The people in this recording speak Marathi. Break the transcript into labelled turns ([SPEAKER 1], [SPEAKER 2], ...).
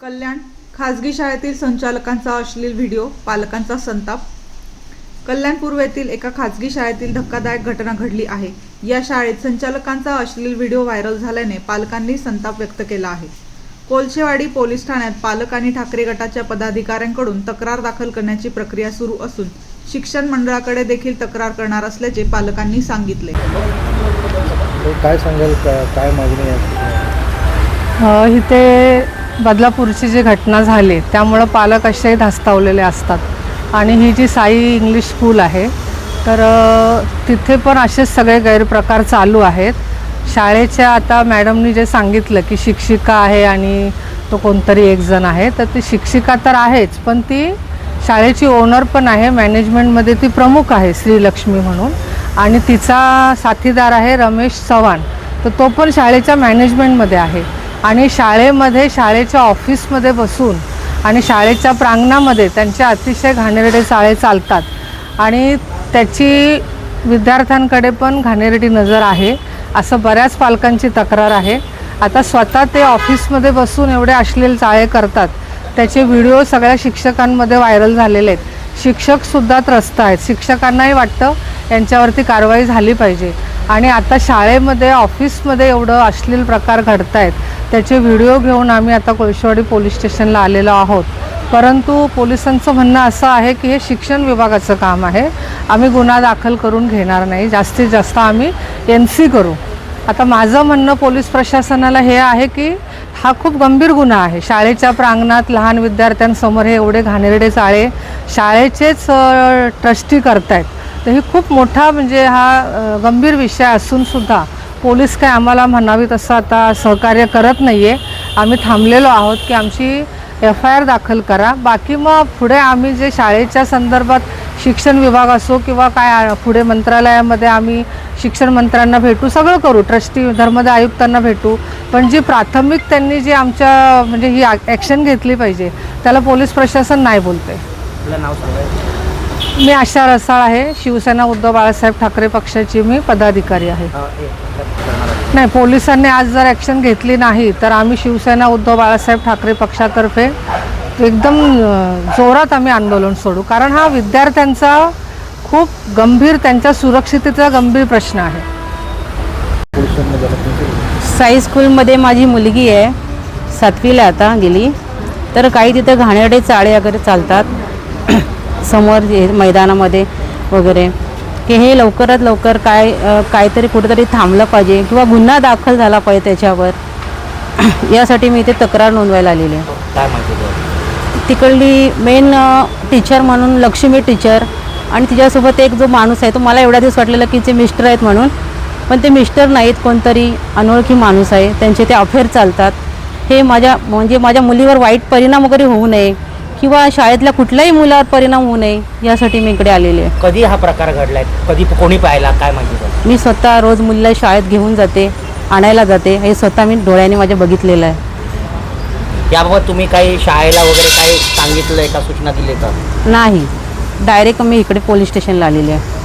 [SPEAKER 1] कल्याण खासगी शाळेतील संचालकांचा अश्लील व्हिडिओ पालकांचा संताप. कल्याण पूर्व येथील एका खासगी शाळेतील धक्कादायक घटना घडली आहे. या शाळेत संचालकांचा अश्लील व्हिडिओ व्हायरल झाल्याने पालकांनी संताप व्यक्त केला आहे. कोलशेवाडी पोलीस ठाण्यात पालक आणि ठाकरे गटाच्या पदाधिकाऱ्यांकडून तक्रार दाखल करण्याची प्रक्रिया सुरू असून शिक्षण मंडळाकडे देखील तक्रार करणार असल्याचे पालकांनी सांगितले.
[SPEAKER 2] काय सांगाल? काय मागणी
[SPEAKER 3] इथे बदलापूरची जी घटना झाली त्यामुळं पालक असे धास्तावलेले असतात. आणि ही जी साई इंग्लिश स्कूल आहे तर तिथे पण असेच सगळे गैरप्रकार चालू आहेत. शाळेच्या आता मॅडमनी जे सांगितलं की शिक्षिका आहे आणि तो कोणतरी एक जण आहे तर ती शिक्षिका तर आहेच पण ती शाळेची ओनर पण आहे मॅनेजमेंटमध्ये ती प्रमुख आहे श्रीलक्ष्मी म्हणून. आणि तिचा साथीदार आहे रमेश चव्हाण तर तो पण शाळेच्या मॅनेजमेंटमध्ये आहे. आणि शाळेमध्ये शाळेच्या ऑफिसमध्ये बसून आणि शाळेच्या प्रांगणामध्ये त्यांचे अतिशय घाणेरडे चाळे चालतात. आणि त्याची विद्यार्थ्यांकडे पण घाणेरडी नजर आहे. असं बऱ्याच पालकांची तक्रार आहे. आता स्वतः ते ऑफिसमध्ये बसून एवढे अश्लील चाळे करतात. त्याचे व्हिडिओ सगळ्या शिक्षकांमध्ये व्हायरल झालेले आहेत. शिक्षकसुद्धा त्रस्त आहेत. शिक्षकांनाही वाटतं यांच्यावरती कारवाई झाली पाहिजे. आणि आता शाळेमध्ये ऑफिसमध्ये एवढं अश्लील प्रकार घडत आहेत त्याचे व्हिडिओ घेऊन आम्ही आता कोळशेवाडी पोलीस स्टेशनला आलेलो आहोत. परंतु पोलिसांचं म्हणणं असं आहे की हे शिक्षण विभागाचं काम आहे. आम्ही गुन्हा दाखल करून घेणार नाही. जास्तीत जास्त आम्ही एन सी करू. आता माझं म्हणणं पोलीस प्रशासनाला हे आहे की हा खूप गंभीर गुन्हा आहे. शाळेच्या प्रांगणात लहान विद्यार्थ्यांसमोर हे एवढे घाणेरडे चाळे शाळेचेच ट्रस्टी करतायत. तर ही खूप मोठा म्हणजे हा गंभीर विषय असूनसुद्धा पोलीस काय आम्हाला म्हणावी तसं आता सहकार्य करत नाही आहे आम्ही थांबलेलो आहोत की आमची एफ आय आर दाखल करा. बाकी मग पुढे आम्ही जे शाळेच्या संदर्भात शिक्षण विभाग असो किंवा काय पुढे मंत्रालयामध्ये आम्ही शिक्षण मंत्र्यांना भेटू सगळं करू. ट्रस्टी धर्मदाय आयुक्तांना भेटू. पण जी प्राथमिक त्यांनी जी आमच्या म्हणजे ही ॲक्शन घेतली पाहिजे त्याला पोलीस प्रशासन नाही बोलते
[SPEAKER 2] नाव सांगायचं
[SPEAKER 3] मी आशा रसाळ आहे. शिवसेना उद्धव बाळासाहेब ठाकरे पक्षाची मी पदाधिकारी आहे. नाही पोलिसांनी आज जर ॲक्शन घेतली नाही तर आम्ही शिवसेना उद्धव बाळासाहेब ठाकरे पक्षातर्फे एकदम अ, जोरात आम्ही आंदोलन सोडू. कारण हा विद्यार्थ्यांचा खूप गंभीर त्यांच्या सुरक्षितेचा गंभीर प्रश्न आहे.
[SPEAKER 4] साई स्कूलमध्ये माझी मुलगी आहे. सातवीला आता गेली. तर काही तिथे घाणेरडे चाळे वगैरे चालतात. समोर मैदानामध्ये वगैरे की हे लवकरात लवकर काय काहीतरी कुठेतरी थांबलं पाहिजे किंवा गुन्हा दाखल झाला पाहिजे त्याच्यावर. यासाठी मी इथे तक्रार नोंदवायला आलेली आहे. तिकडली मेन टीचर म्हणून लक्ष्मी टीचर आणि तिच्यासोबत एक जो माणूस आहे तो मला एवढ्या दिवस वाटलेला की ते मिस्टर आहेत म्हणून. पण ते मिस्टर नाहीत कोणतरी अनोळखी माणूस आहे. त्यांचे ते अफेअर चालतात. हे माझ्या म्हणजे माझ्या मुलीवर वाईट परिणाम वगैरे होऊ नये. किंवा शाळेतल्या कुठल्याही मुलावर परिणाम होऊ नये यासाठी मी इकडे आलेली आहे.
[SPEAKER 5] कधी हा प्रकार घडलाय? कधी कोणी पाहिला? काय माहिती
[SPEAKER 4] मी स्वतः रोज मुलीला शाळेत घेऊन जाते आणायला जाते. हे स्वतः मी डोळ्याने माझ्या बघितलेलं आहे.
[SPEAKER 5] याबाबत तुम्ही काही शाळेला वगैरे काही सांगितलंय का? सूचना दिली का?
[SPEAKER 4] नाही. डायरेक्ट मी इकडे पोलीस स्टेशनला आलेली आहे.